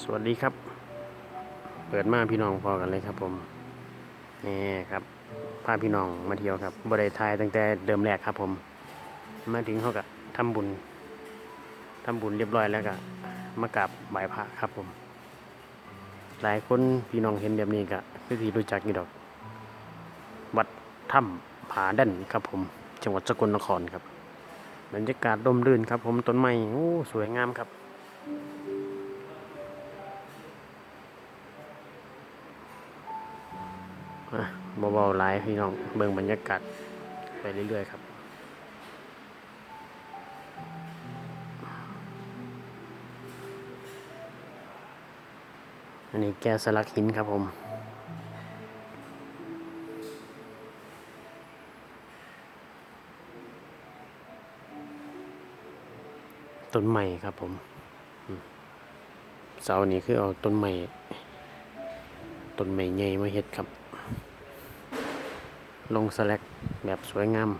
สวัสดีครับ เปิดมาพี่น้องพอกันเลยครับ ผมนี่ครับพาพี่น้องมาเที่ยวครับบริไทยตั้งแต่เดิมแรกครับ ผม มาถึงเขาก็ทำบุญทำบุญเรียบร้อยแล้วก็มากราบไหว้พระครับผม หลายคนพี่น้องเห็นแบบนี้ก็คือที่รู้จักนี่ดอก วัดถ้ำผาดันครับผม จังหวัดสกลนครครับบรรยากาศร่มรื่นครับ ผมต้นไม้โอ้สวยงามครับ เบาๆหลายพี่น้องเบิ่งบรรยากาศไปเรื่อยๆครับอันนี้แก้สลักหินครับผมต้นใหม่ครับผมอืมเสานี้คือเอาต้นใหม่ต้นใหม่ใหญ่มาเฮ็ดครับ ลงสแลกแบบสวยงาม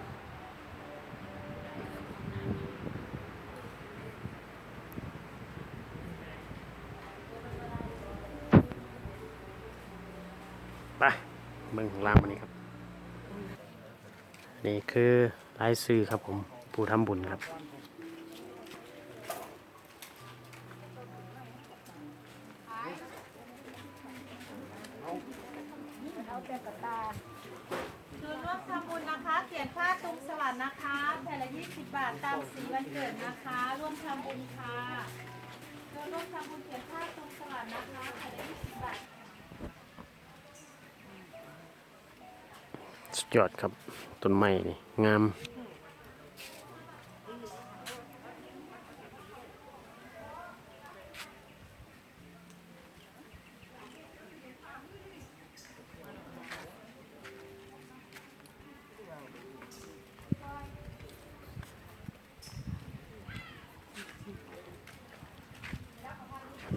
ไปเบิ่งข้างล่างมานี่ครับ นี่คือรายซื้อครับผมผู้ทำบุญครับส่ วนร่วมทำบุญนะคะเขียนผ้าตุงสลัดนะคะแผ่นละ20บาทตามสีวันเกิดนะคะ ร่วมทำบุญค่ะส่วนร่วมทำบุญเขียนผ้าตุงสลัดนะคะแผ่นละ20บาทสุดยอดครับ ต้นไม้นี่งาม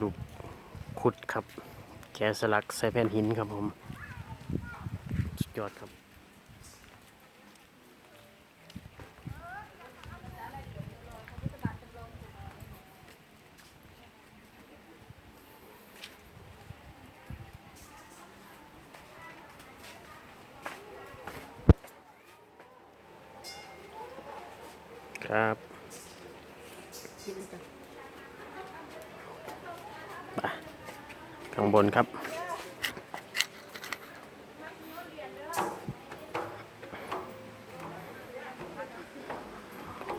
ลูก ขุดครับ แกะสลักใส่แผ่นหินครับผมสุดยอดครับครับไป ข้างบนครับ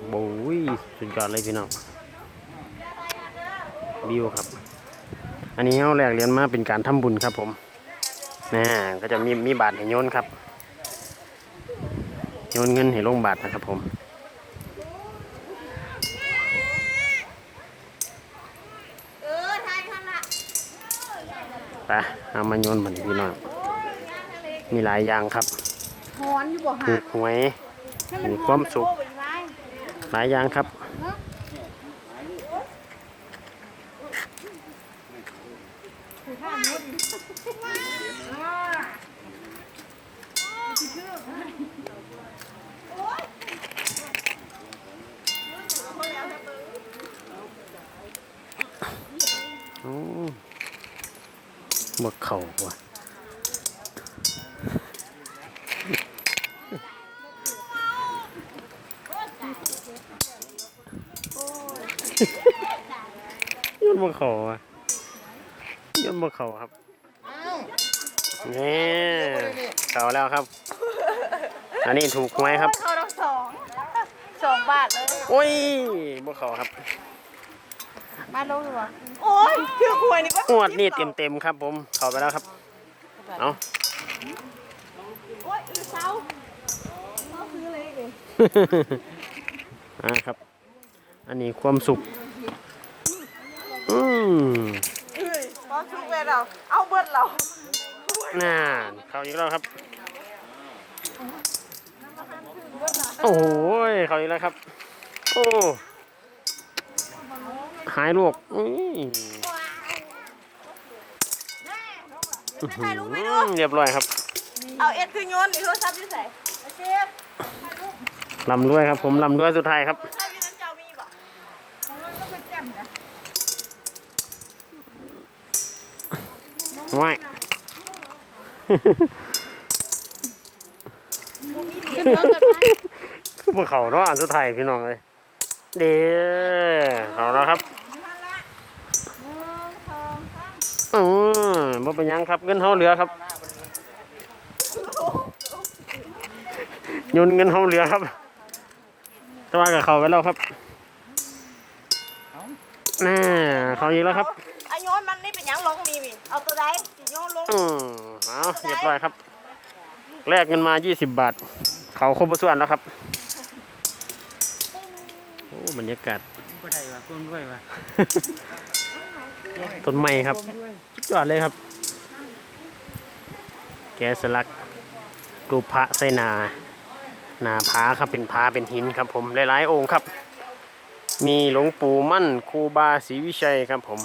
โอ้ยสุดยอดเลยพี่น้องวิวครับ อันนี้เขาแรกเรียนมาเป็นการทำบุญครับผมนะก็จะมีมีบาทให้โยนครับ โยนเงินให้ลงบาทนะครับผม เออทายทันละ ไป เอามาโยนบันพี่น้องมีหลายอย่างครับหอนอยู่บ่ถูฮะกหวยมีความสุขหลายอย่างครับ โอ้ บ่เข่าว่ะยนบ่เข่าอะยนบ่เข่าครับนี่เข่าแล้วครับ อันนี้ถูกไหวยครับ เข้าทั้งสองสองบาทเลย โอ้ยบ่เข่าครับ มาลงหรือวะโอ้ยเชื่อหวยนี่ก็งวดนี่เต็มๆครับ ผมเข้าไปแล้วครับเอาโอ้ยอือเช้าเขาซื้อเลยเองอ่าครับ อันนี้ความสุขอืมเอ้ยพอชุกเลยเราเอาเบิดเราน่าเข้าอีกแล้วครับ โอ้โหเข้าอีกแล้วครับ โอ้ หายลวกอุ้ยถ่ายรูปไปดูอืมเรียบร้อยครับเอาเอ็ดคือโยนหรือโทรศัพท์อยู่ใส่เอาเชฟลำด้วยครับผมลำด้วยสุดท้ายครับถ้ามีน้ำเจ้ามีบ่ของมันก็เป็นแจ่มนะง่ายขึ้นรถกันไหมคือพวกเขาเนาะอันสุดท้ายพี่น้องเลยเด้อเขาแล้วครับ มาละหนึ่งสองสาม อืมบ่เป็นหยังครับเงินเฮาเหลือครับยนเงินเฮาเหลือครับแตว่ากับเขาไปแล้วครับน่าเขาอีกแล้วครับ ไอ้โยนมันนี่เป็นหยังลงมีวิเอาตัวใดสิโยนลงอืมเอาเรียบร้อยครับ แลกเงินมา 20 บาท เขาครบส่วนแล้วครับ โอ้บรรยากาศ ก็ได้ว่ะก้มด้วยว่ะ ต้นไม้ครับสุดยอดเลยครับ แกสลักรูปพระไสนาหนาผาครับเป็นผาเป็นหินครับผมหลายๆองค์ครับ มีหลวงปู่มั่นครูบาศรีวิชัยครับผม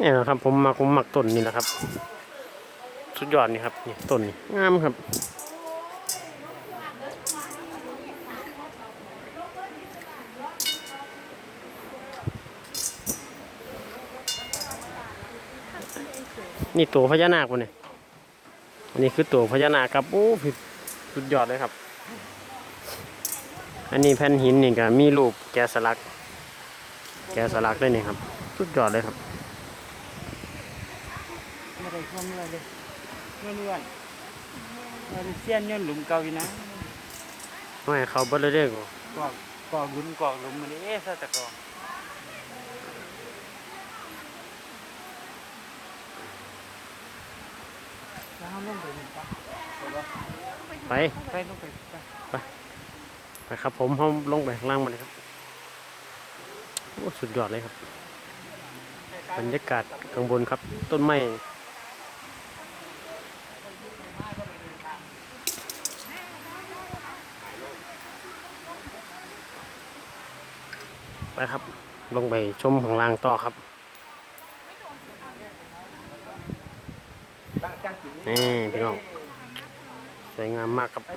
นี่นะครับผมมักผมมักต้นนี่นะครับ สุดยอดนี่ครับนี่ต้นนี่งามครับ นี่ตัวพญานาควะเนี่ยอันนี้คือตัวพญานาคครับโอ้พี่สุดยอดเลยครับ อันนี้แผ่นหินนี่ก็มีรูปแกะสลัก แกะสลักด้วยนี่ครับ สุดยอดเลยครับไม่ได้ก้มด้วยเลยล้วนล้วนมันเสี้ยนย้อนหลุมเก่าอยู่นะไม่ให้เขาเบิดเลยเด้อกอกกอกหลุมกอกหลุมมันเอ๊ะซะตะกอก แล้วเอาลงไปนี่ปะไป ไปลงไปไปไปครับผมเขาลงไปข้างล่างมาเลยครับโอ้สุดยอดเลยครับบรรยากาศข้างบนครับ ต้นไม้ไปครับ ลงไปชมข้างล่างต่อครับ นี่พี่น้องสวยงามมากครับน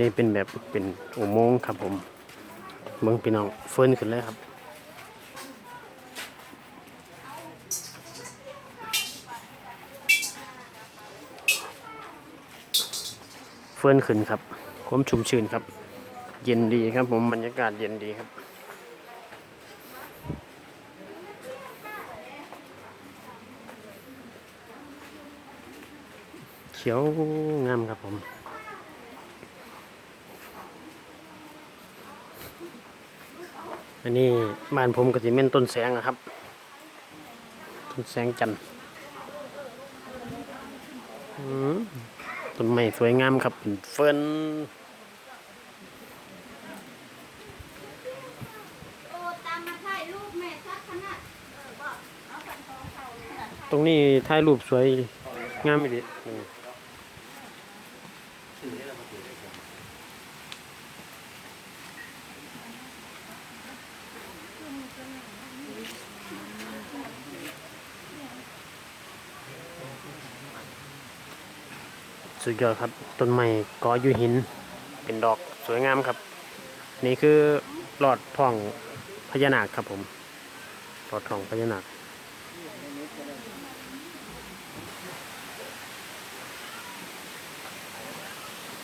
นี้เป็นแบบเป็นอุโมงค์ครับผมเมืองพี่น้องเฟิร์นขึ้นเลยครับ ฟิร์นขึ้นครับความชุ่มชื้นครับ เย็นดีครับผมบรรยากาศเย็นดีครับ เขียวงามครับผมอันนี้บ้านผมก็จะเม่นต้นแสงนะครับ ต้นแสงจันทร์อืม ต้นไม้สวยงามครับเป็นเฟิร์นโอ้ตามมาถ่ายรูปแม่สักขนาดเออบ่เอาสันทองเขาเนี่ยตรงนี้ถ่ายรูปสวยงามอีดีสุ ดยอดครับ ต้นไม้กออยู่หิน เป็นดอกสวยงามครับ นี่คือหลอดทองพญานาคครับผมหลอดทองพญานาค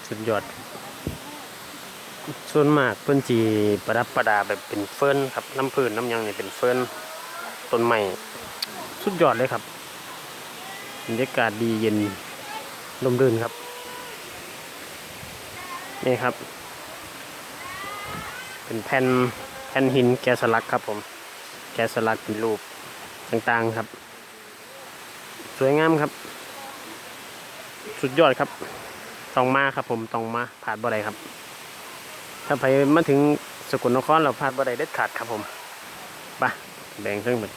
สุดยอด ส่วนมากเพิ่นจีประดับประดาแบบเป็นเฟิร์นครับ น้ำพื้นน้ำยังเนี่ยเป็นเฟิร์นต้นใหม่สุดยอดเลยครับบรรยากาศดีเย็น ลมรื่นครับ นี่ครับ เป็นแผ่นแผ่นหินแกะสลักครับผม แกะสลักเป็นรูปต่างๆครับ สวยงามครับ สุดยอดครับต้องมาครับผมต้องมาผ่านบ่ได้ครับ ถ้าไปมาถึงสกลนครเราผ่านบ่ได้เด็ดขาดครับผมไปแบ่งเครื่องหมด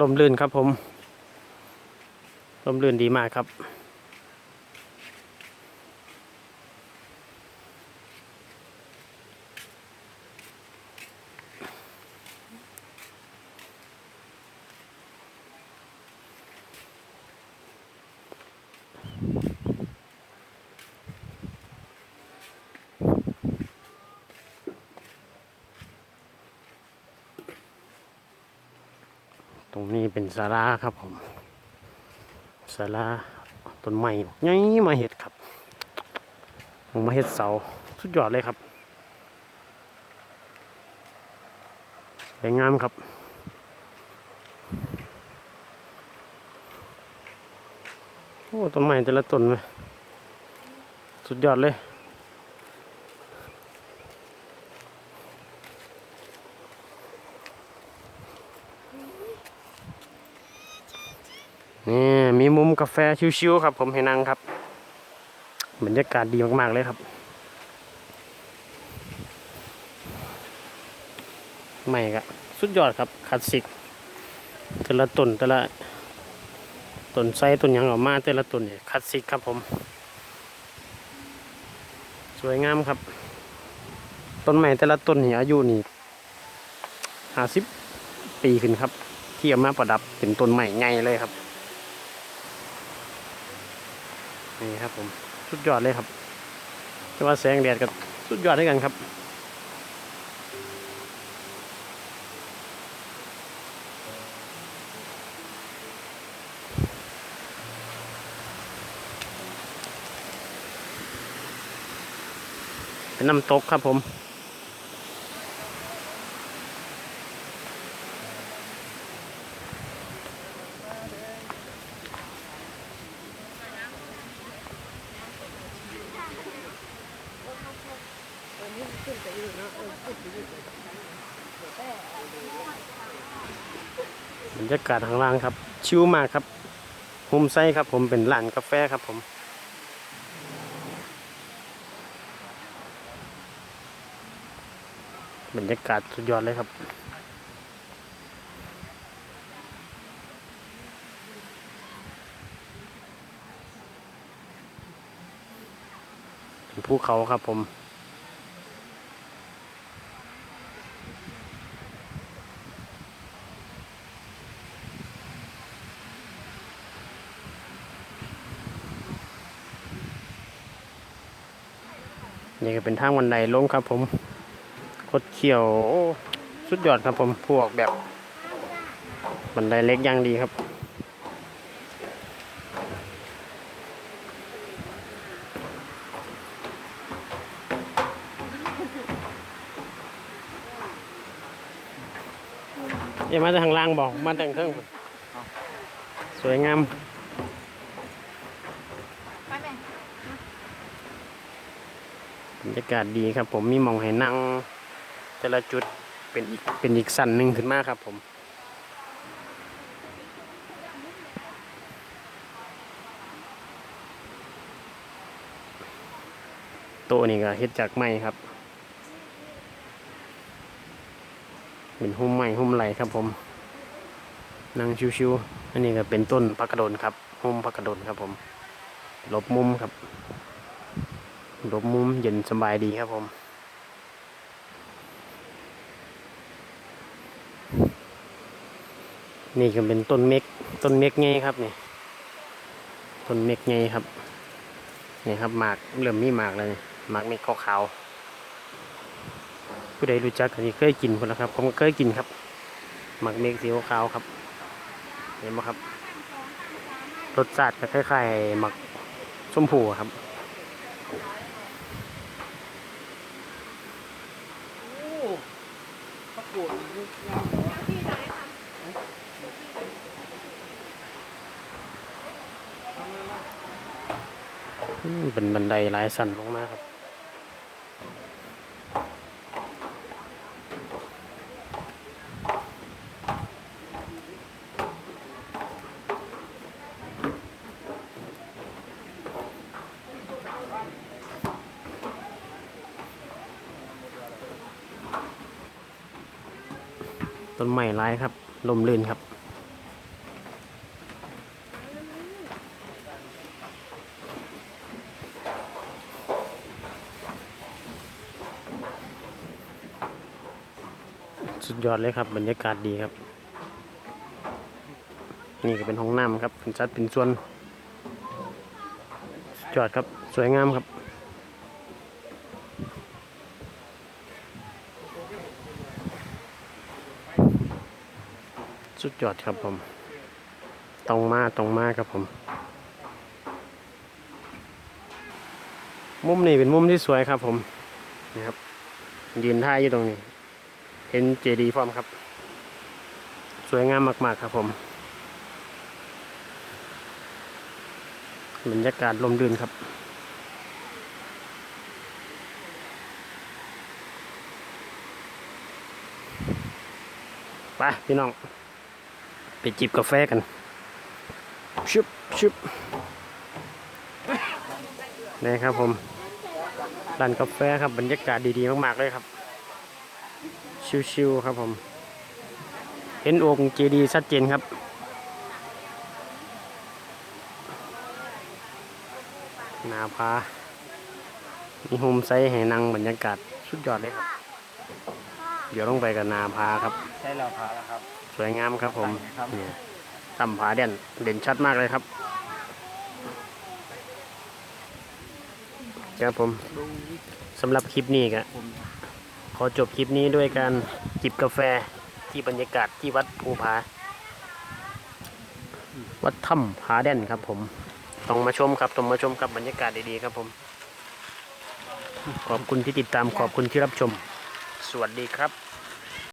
ลมลื่นครับผมลมลื่นดีมากครับ รงนี้เป็นศาลาครับผมศาลาต้นไม้ใหญ่มาเห็ดครับผมมาเห็ดเสาสุดยอดเลยครับสวยงามครับโอ้ต้นไม้แต่ละต้นเลยสุดยอดเลย นี่มีมุม กาแฟชิวๆครับ ผมให้นั่งครับบรรยากาศดีมากๆเลยครับไม่ครับสุดยอดครับคลาสสิกแต่ละต้นแต่ละต้นไทรต้นยังออกมาแต่ละต้นเนี่ยคลาสสิกครับผม สวยงามครับ ต้นไม้แต่ละต้นนี่อายุนี่ห้าสิบปีขึ้นครับ ที่เอามาประดับเป็นต้นใหม่ใหญ่เลยครับ นี่ครับผมสุดยอดเลยครับแต่ว่าแสงแดดกับสุดยอดด้วยกันครับเป็นน้ำตกครับผม บรรยากาศข้างล่างครับ ชิวมากครับโฮมไซครับผมเป็นร้านกาแฟครับผมบรรยากาศสุดยอดเลยครับเป็นภูเขาครับผม นี่ก็เป็นทางบันไดลงครับ ผมคดเขียวสุดยอดครับผมผู้ออกแบบบันไดเล็กย่างดีครับ อย่ามาจากทางล่างบอกมาแต่งเครื่องสวยงาม ไปแม่ บ รรยากาศดีครับ ผมมีมองให้นั่ง แต่ละจุดเป็นอีกเป็นอีกสันหนึ่งขึ้นมาครับผมโต๊ะนี่ก็เฮ็ดจากไม้ครับ เป็นหุ้มไม้หุ้มไหลครับผม นั่งชิวๆอันนี้ก็เป็นต้นพักกระโดนครับ หุ้มพักกระโดนครับผมหลบมุมครับ ลบมุมเย็นสบายดีครับผม นี่ก็เป็นต้นเม็กต้นเม็กไงครับนี่ต้นเม็กไงครับนี่ครับหมากเริ่มมีหมากเลยหมากเม็กขาวๆผู้ใดรู้จักอันนี้เคยกินคนละครับ ผมก็เคยกินครับ หมากเม็กสีขาวครับ เห็นไหมครับรสชาติก็คล้ายๆหมักชมพูครับ โอ้ พระโกรธนี่เป็นบันไดหลายสั่นลงมาครับ ต้นไม้หลายครับ ลมลื่นครับ สุดยอดเลยครับ บรรยากาศดีครับ นี่ก็เป็นห้องน้ำครับ เป็นชัดเป็นส่วน สุดยอดครับ สวยงามครับ สุดยอดครับผม ตรงมาตรงมาครับผม มุมนี้เป็นมุมที่สวยครับผมนี่ครับ ยืนท่ายอยู่ตรงนี้ เห็นเจดีย์พร้อมครับ สวยงามมาก ๆ ครับผม บรรยากาศลมรื่นครับไปพี่น้อง จิบกาแฟกันชุบชุบนี่ครับผมร้านกาแฟครับบรรยากาศดีๆมากๆเลยครับ ชิวๆครับผม เห็นองค์เจดีย์ชัดเจนครับหนาพามีโฮมไซต์ให้นั่งบรรยากาศสุดยอดเลยครับ เดี๋ยวต้องไปกับนาพาครับ ใช่แล้วพาแล้วครับ สวยงามครับผมครับเนี่ยต่ำผาเด่นเด่นชัดมากเลยครับครับผมสำหรับคลิปนี้ก็ผมขอจบคลิปนี้ด้วยการจิบกาแฟที่บรรยากาศที่วัดภูผา วัดถ้ำผาแด่นครับผมต้องมาชมครับต้องมาชมกับบรรยากาศดีๆครับผม ขอบคุณที่ติดตามขอบคุณที่รับชม สวัสดีครับ